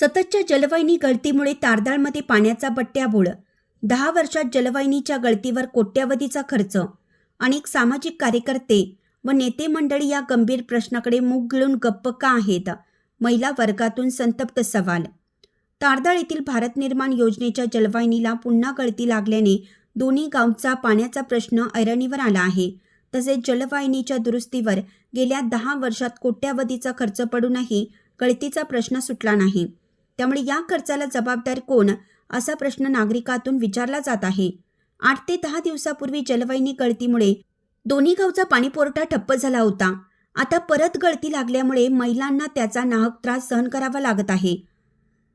सततच्या जलवाहिनी गळतीमुळे तारदाळमध्ये पाण्याचा बट्ट्याबोळ दहा वर्षात जलवाहिनीच्या गळतीवर कोट्यावधीचा खर्च अनेक सामाजिक कार्यकर्ते व नेते मंडळी या गंभीर प्रश्नाकडे मूग गिळून गप्प का आहेत? महिला वर्गातून संतप्त सवाल. तारदाळ येथील भारत निर्माण योजनेच्या जलवाहिनीला पुन्हा गळती लागल्याने दोन्ही गावचा पाण्याचा प्रश्न ऐरणीवर आला आहे. तसेच जलवाहिनीच्या दुरुस्तीवर गेल्या दहा वर्षात कोट्यावधीचा खर्च पडूनही गळतीचा प्रश्न सुटला नाही. त्यामुळे या खर्चाला जबाबदार कोण? असा प्रश्न नागरिकातून विचारला जात आहे. आठ ते दहा दिवसापूर्वी जलवाहिनी गळतीमुळे दोन्ही गावचा पाणीपुरवठा ठप्प झाला होता. आता परत गळती लागल्यामुळे महिलांना त्याचा नाहक त्रास सहन करावा लागत आहे.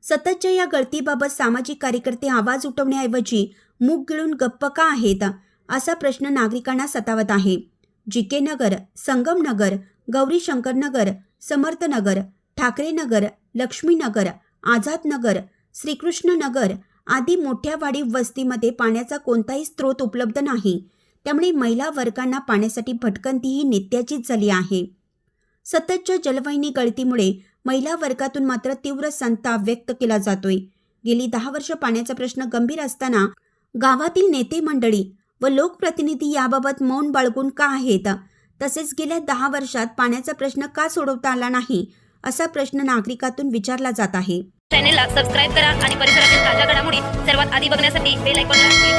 सततच्या या गळतीबाबत सामाजिक कार्यकर्ते आवाज उठवण्याऐवजी मूग गिळून गप्प का आहेत? असा प्रश्न नागरिकांना सतावत आहे. जी के नगर संगमनगर गौरी शंकर नगर समर्थनगर ठाकरे नगर लक्ष्मीनगर आझाद नगर श्रीकृष्ण नगर आदी मोठ्या वाढीव वस्तीमध्ये पाण्याचा कोणताही स्रोत उपलब्ध नाही. त्यामुळे महिला वर्गांना पाण्यासाठी भटकंती ही नित्याचीच झाली आहे. सततच्या जलवाहिनी गळतीमुळे महिला वर्गातून मात्र तीव्र संताप व्यक्त केला जातोय. गेली दहा वर्ष पाण्याचा प्रश्न गंभीर असताना गावातील नेते मंडळी व लोकप्रतिनिधी याबाबत मौन बाळगून का आहेत? तसेच गेल्या दहा वर्षात पाण्याचा प्रश्न का सोडवता आला नाही? असा प्रश्न नागरिकातून विचारला जात आहे. चॅनेलला सबस्क्राईब करा आणि परिसरातील ताज्या घडामोडी सर्वात आधी बघण्यासाठी बेल आयकॉनला